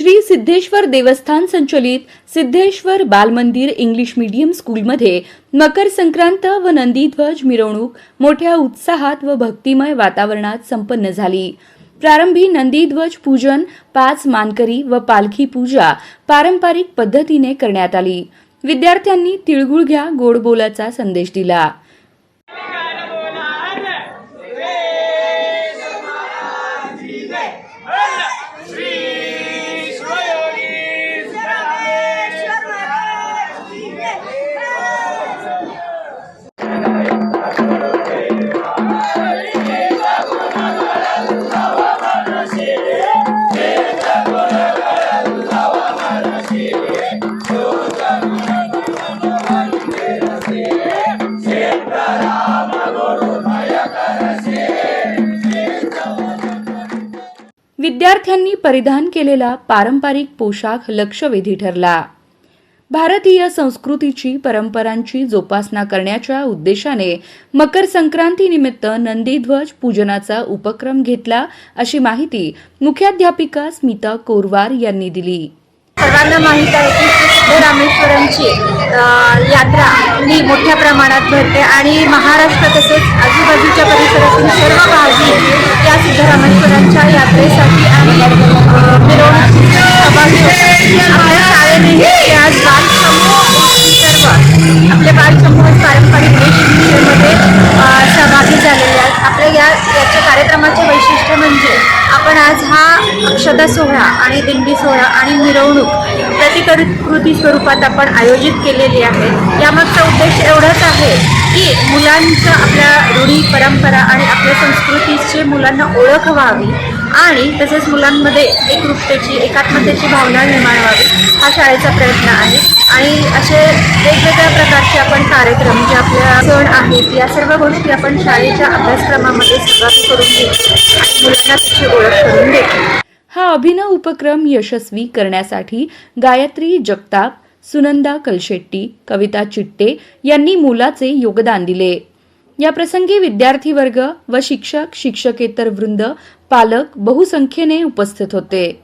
श्री सिद्धेश्वर देवस्थान संचलित Siddheshwar बालमंदिर English medium स्कूलमध्ये मकर संक्रांत व नंदीध्वज मिरवणूक मोठ्या उत्साहात व भक्तिमय वातावरणात संपन्न झाली. प्रारंभी नंदीध्वज पूजन पाच मानकरी व पालखी पूजा पारंपरिक पद्धतीने करण्यात आली. विद्यार्थ्यांनी तिळगुळ घ्या गोड बोलाचा संदेश दिला. विद्यार्थ्यांनी परिधान केलेला पारंपरिक पोशाख लक्षवेधी ठरला. भारतीय संस्कृतीची परंपरांची जोपासना करण्याच्या उद्देशाने मकर संक्रांतीनिमित्त नंदीध्वज पूजनाचा उपक्रम घेतला अशी माहिती मुख्याध्यापिका स्मिता कोरवार यांनी दिली. सर्वांना माहीत आहे की रामेश्वरांची रामेश्वरमची यात्रा ही मोठ्या प्रमाणात भरते आणि महाराष्ट्र तसेच आजूबाजूच्या परिसरातून सर्व भाजी सिद्धरामेश्वरांच्या यात्रेसाठी आणि अ, मिरवणुकीत सहभागी होतात आपल्या शाळेनेही ते बाल बालसमूह सर्व आपले बालसमूह पारंपरिक वेशभूषेमध्ये सहभागी झालेले आहेत. आपल्या या याच्या कार्यक्रमाचे वैशिष्ट्य म्हणजे आपण आज हा अक्षता सोहळा आणि दिंडी सोहळा आणि मिरवणूक प्रतिकृती स्वरूपात आपण आयोजित केलेली आहे. यामागचा उद्देश एवढाच आहे की मुलांचं आपल्या रूढी परंपरा आणि आपल्या संस्कृतीची मुलांना ओळख व्हावी आणि तसेच मुलांमध्ये एकरूपतेची एकात्मतेची भावना निर्माण व्हावी हा शाळेचा प्रयत्न आहे. आणि असे वेगवेगळ्या प्रकारचे आपण कार्यक्रम जे आपल्या सण आहेत या सर्व गोष्टी आपण शाळेच्या अभ्यासक्रमामध्ये सहभागी करून घेतो आणि मुलांना त्याची ओळख करून देतो हा अभिनव उपक्रम यशस्वी करण्यासाठी गायत्री जगताप सुनंदा कलशेट्टी कविता चिट्टे यांनी मोलाचे योगदान दिले. या प्रसंगी विद्यार्थी वर्ग व शिक्षक शिक्षकेतर वृंद पालक बहुसंख्येने उपस्थित होते.